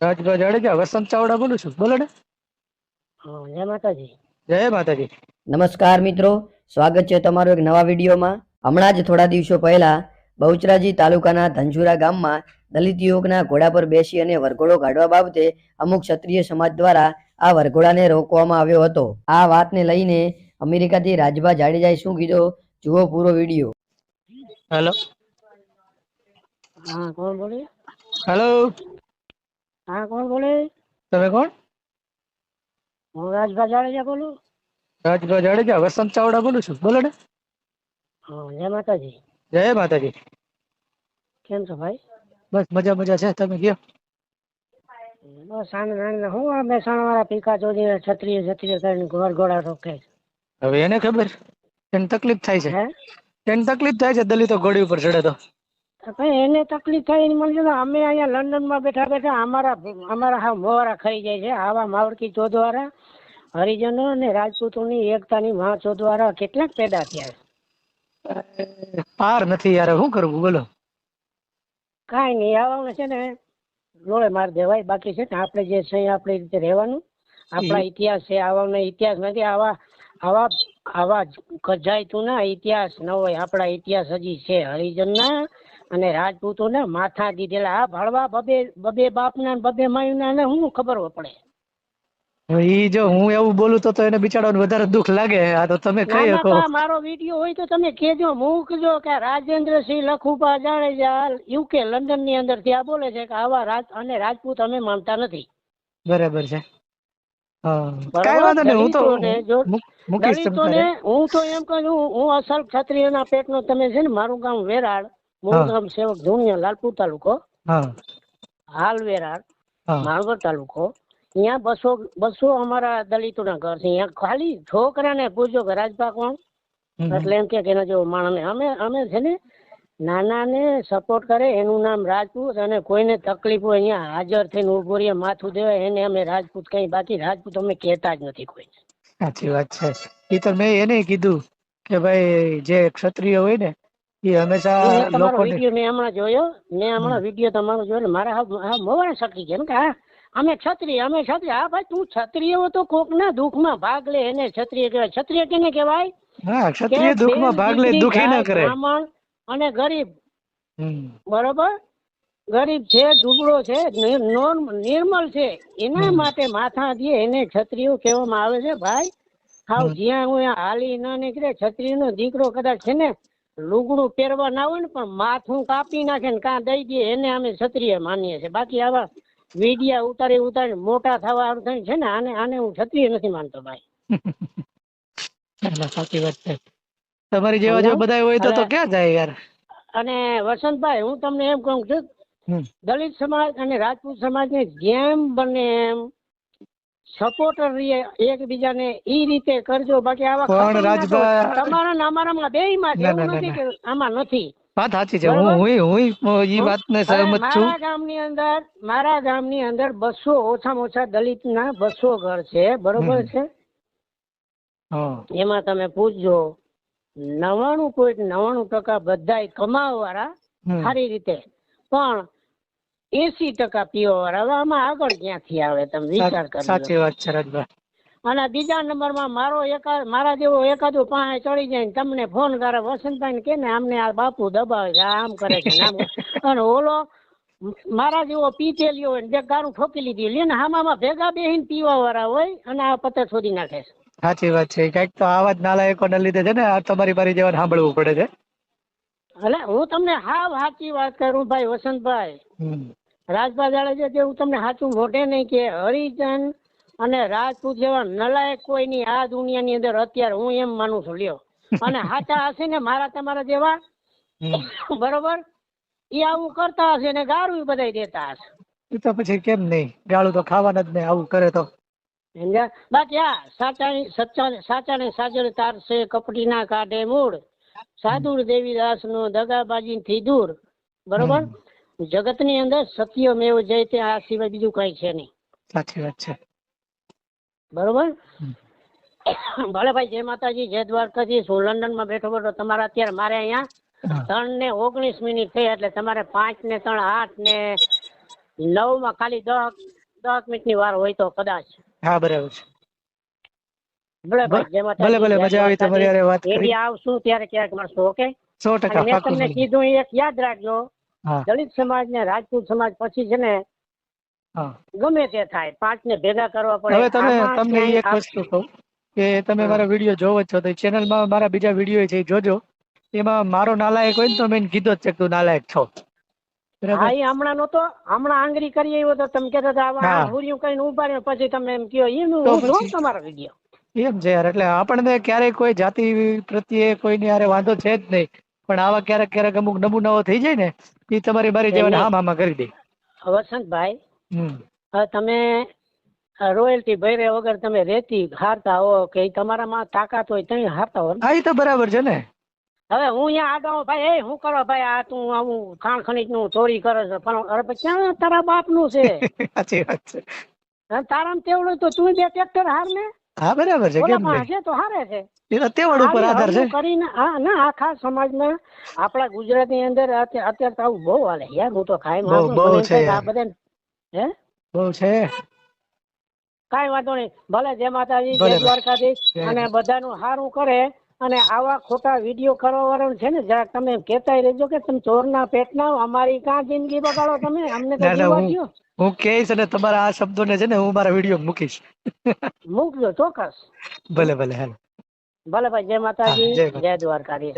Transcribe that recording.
રાજભા જાડેજા વસંત ચાવડા બોલું છું. બોલો ને. જય માતાજી. જય માતાજી. નમસ્કાર મિત્રો સ્વાગત છે તમારું એક નવા વિડીયોમાં. હમણાં જ થોડા દિવસો પહેલા બહુચરાજી તાલુકાના ધનજુરા ગામમાં દલિત યુવકના ઘોડા પર બેસી અને વરઘોડો કાઢવા બાબતે અમુક ક્ષત્રિય સમાજ દ્વારા આ વરઘોડાને રોકવામાં આવ્યો હતો. આ વાતને લઈને અમેરિકાથી રાજભા જાડેજાએ શું કીધું જુઓ પૂરો વીડિયો. હેલો હા કોણ બોલે? હેલો હા કોણ બોલે તમે કોણ હું રાજભા જાડેજા બોલું રાજભા જાડેજા વસંત ચાવડા બોલું છું બોલો ને હા જય માતાજી જય માતાજી કેમ છો ભાઈ બસ મજા મજા છે તમે કયો બસ આનંદ આનંદ હું આ મહેસાણા વાળા પીકા ચોરીને છત્રીય છત્રીય કરીને ઘોર ઘોડા રોકે હવે એને ખબર એને તકલીફ થાય છે હે એને તકલીફ થાય છે દલિતો ઘોડી ઉપર ચડે તો તો ભાઈ એને તકલીફ થાય એની મને જો અમે અહીંયા લંડનમાં બેઠા બેઠા અમારા અમારા હા મોવારા ખાઈ જાય છે આવા માવડકી ચોધવાળા હરિજનો અને રાજપૂતોની એકતાની મહા ચોધવાળા કેટલાક પેદા થયા પાર નથી યાર શું કરવું બોલો. કાંઈ નહીં આવવાનું છે ને લોળે માર દેવાય બાકી છે ને આપણે જે છે આપણી રીતે રહેવાનું. આપણા ઇતિહાસ છે આવાના ઇતિહાસ નથી આવા આવા આવા કજાયતુના ઇતિહાસ ન હોય આપણા ઇતિહાસ હજી છે હરિજનના અને રાજપૂતોના માથા દીધેલા આ ભળવા બબે બબે બાપના ને બબે માયુના ને હું ખબર પડે? ઈ જો હું એવું બોલું તો એને બિચારાને વધારે દુઃખ લાગે. આ તો તમે ના, કહી ના, શકો. મારો વિડિયો હોય તો તમે કહેજો. મૂકજો કે રાજેન્દ્રસિંહ લખુપા જાડેજા યુકે લંડનની અંદરથી આ બોલે છે કે આવા રાજ અને રાજપૂત અમે માનતા નથી. બરાબર છે? કાંઈ વાંધો નહીં હું તો મૂકીશ હું તો એમ કહું હું અસલ ક્ષત્રિયના પેટનો તમે છે ને મારું ગામ વેરાળ. ગામ સેવક ધુણિયા લાલપુર તાલુકો હા. હાલ વેરાળ હા. તાલુકો. અહીંયા બસો બસો અમારા દલિતોના ઘર છે. અહીંયા ખાલી છોકરાને પૂછો કે રાજપા કોણ? એટલે એમ કે કે એના જેવો માણસ અમે અમે છે ને નાનાને સપોર્ટ કરે એનું નામ રાજપૂત અને કોઈને તકલીફ હોય અહીંયા હાજર થઈને ઊભો રહીએ માથું દેવાય એને અમે રાજપૂત કઈ બાકી રાજપૂત અમે કહેતા જ નથી કોઈ સાચી વાત છે. એ તો મેં એને કીધું કે ભાઈ જે ક્ષત્રિય હોય ને એ હંમેશા તમારો વીડિયો મેં હમણાં જોયો મેં હમણાં વીડિયો તમારો જોયો એટલે મારા હા મોવાને શકી ગયા કે હા અમે છત્રી અમે છત્રી હા ભાઈ તું છત્રી હો તો કોકના દુઃખમાં ભાગ લે એને ક્ષત્રિય કહેવાય. ક્ષત્રિય કેને કહેવાય? હા ક્ષત્રિય દુઃખમાં ભાગ લે દુખી ના કરે. બ્રાહ્મણ અને ગરીબ. બરોબર? ગરીબ છે દુબળો છે નોર્મ નિર્મલ છે એના માટે માથા દે એને ક્ષત્રિયો કહેવામાં આવે છે ભાઈ. હાવ જ્યાં હું હાલી ન નીકળે ક્ષત્રિયનો દીકરો કદાચ છે ને લુગડું પહેરવા ના હોય ને પણ માથું કાપી નાખે ને કાં દઈ દે એને અમે ક્ષત્રિય માનીએ છીએ. બાકી આવા વીડિયા ઉતારી ઉતારી મોટા થવા થઈને છે ને આને આને હું ક્ષત્રિય નથી માનતો ભાઈ. સાચી વાત છે. તમારી જેવા જો બધા હોય તો તો ક્યાં જાય યાર? અને વસંતભાઈ હું તમને એમ કહું છું દલિત સમાજ અને રાજપૂત સમાજને જેમ બને એમ સપોર્ટર રહીએ એકબીજાને ઈ રીતે કરજો. બાકી આવા પણ રાજભાઈ તમારા ને અમારામાં બેયમાં છે એવું નથી કે આમાં નથી. વાત સાચી છે. હું હું હું ઈ વાતને સહમત છું. મારા ગામની અંદર મારા ગામની અંદર બસો ઓછામાં ઓછા દલિતના બસો ઘર છે. બરોબર છે? હા. એમાં તમે પૂછજો નવાણું પોઈન્ટ નવાણું ટકા બધાય કમાવવાળા સારી રીતે. પણ એસી ટકા પીવા વાળા હવે આમાં આગળ ક્યાંથી આવે તમે વિચાર કરો સાચી વાત છે રાજભાઈ. અને બીજા નંબરમાં મારો એકાદ મારા જેવો એકાદો પાસે ચડી જાય ને તમને ફોન કરે વસંતભાઈ કે ને આમને આ બાપુ દબાવે છે આમ કરે છે આમ અને ઓલો મારા જેવો પીતેલિયો હોય જે ગારું ઠોકી લીધી લે ને હામામાં ભેગા બેહીને પીવા વાળા હોય અને આ પતે છોડી નાખે છે. સાચી વાત છે. કંઈક તો આવા જ નાલાયકોને લીધે છે ને આ તમારી મારી જેવા સાંભળવું પડે છે. એટલે હું તમને હાવ સાચી વાત કરું ભાઈ વસંતભાઈ. રાજભા જાડેજા જે હું તમને સાચું મોઢે નહીં કે હરિજન અને રાજપૂત જેવા નલાયક કોઈ નહીં આ દુનિયાની અંદર અત્યારે હું એમ માનું છું લ્યો. અને હાચા હશે ને મારા તમારા જેવા? બરોબર? એ આવું કરતા હશે ને ગાળું બધાય દેતા હશે. એ તો પછી કેમ નહીં? ગાળું તો ખાવાના જ નહીં આવું કરે તો. સમજ્યા? બાકી આ સાચાની સચ્ચા સાચાને સાચળ તારશે કપટી ના કાઢે મૂળ. સાધુર દેવીદાસ નો દગાબાજી થી દૂર. બરોબર? જગતની અંદર સત્ય મેવ જય તે આ સિવાય બીજું કઈ છે નહીં. સાચી વાત છે. બરોબર. ભલે ભાઈ જય માતાજી જય દ્વારકાજી. હું લંડનમાં બેઠો બેઠો. તમારે અત્યારે મારે અહીંયા ત્રણ ને ઓગણીસ મિનિટ થઈ એટલે તમારે પાંચ ને ત્રણ આઠ ને નવમાં ખાલી દસ દસ મિનિટની વાર હોય તો કદાચ. હા બરાબર છે. ભલે ભાઈ જય માતાજી, ભલે ભલે મજા આવી તમારી વાત એ કરી. બી આવશું ત્યારે ક્યાંક મળશું ઓકે? સો ટકા મેં તમને કીધું એક યાદ રાખજો. દલિત સમાજ ને રાજપૂત સમાજ પછી છે ને ગમે તે થાય પાંચ ને ભેગા કરવા પડે. હવે તમે તમને એક વસ્તુ કહું કે તમે મારા વીડિયો જોવો છો તો ચેનલમાં મારા બીજા વીડિયો છે જોજો. એમાં મારો નાલાયક હોય ને તો મેં કીધો જ છે કે તું નાલાયક છો. હા એ હમણાં નતો હમણાં આંગળી કરી આવ્યો તો તમે કહેતા હતા આ હુરિયું કરીને ઊભા રહ્યો. પછી તમે એમ કહો એ હું જોઉં? તમારો વીડિયો. એમ છે યાર એટલે આપણને ક્યારેય કોઈ જાતિ પ્રત્યે કોઈને હારે વાંધો છે જ નહીં. પણ આવા ક્યારેક ક્યારેક અમુક નમૂનાઓ થઈ જાય ને એ તમારી બારી એમ હા મામા કરી દે. વસંતભાઈ હવે તમે રોયલ્ટી ભર્યા વગર તમે રેતી હારતા હો કે તમારામાં તાકાત હોય તમે હારતા હો. હા એ તો બરાબર છે ને. હવે હું અહીંયા આગળ ભાઈ એ હું કરો ભાઈ આ તું આવું ખાણ ખનીજનું ચોરી કરે છે પણ અરે ક્યાં તારા બાપનું છે? સાચી વાત છે. અને તેવડું તો તું બે ટ્રેક્ટર હાર ને? હા બરાબર છે કેમ નહીં તો હારે છે. એ તેવડ ઉપર આધાર છે. કરીને હા ના આખા સમાજમાં આપણા ગુજરાતની અંદર અત્યારે તો આવું બહુ હાલે. યાર હું તો ખાઈ બહુ- બહુ છે. આ યાર. બધા હે? બહુ છે. કાંઈ વાંધો નહીં. ભલે જય માતાજી જય. દ્વારકાધીશ અને બધાનું સારું કરે અને આવા ખોટા વીડિયો કરવા વાળા છે ને જરાક તમે કહેતાય રહેજો કે તમે ચોરના પેટના અમારી કાં જિંદગી બગાડો તમે? અમને તો જીવવા હું- હું કહીશ અને તમારા આ શબ્દોને છે ને હું મારા વીડિયો મૂકીશ. મૂકજો ચોક્કસ. ભલે ભલે હાલો. ભલે ભાઈ જય માતાજી જય માતાજી. જય દ્વારકાધીશ.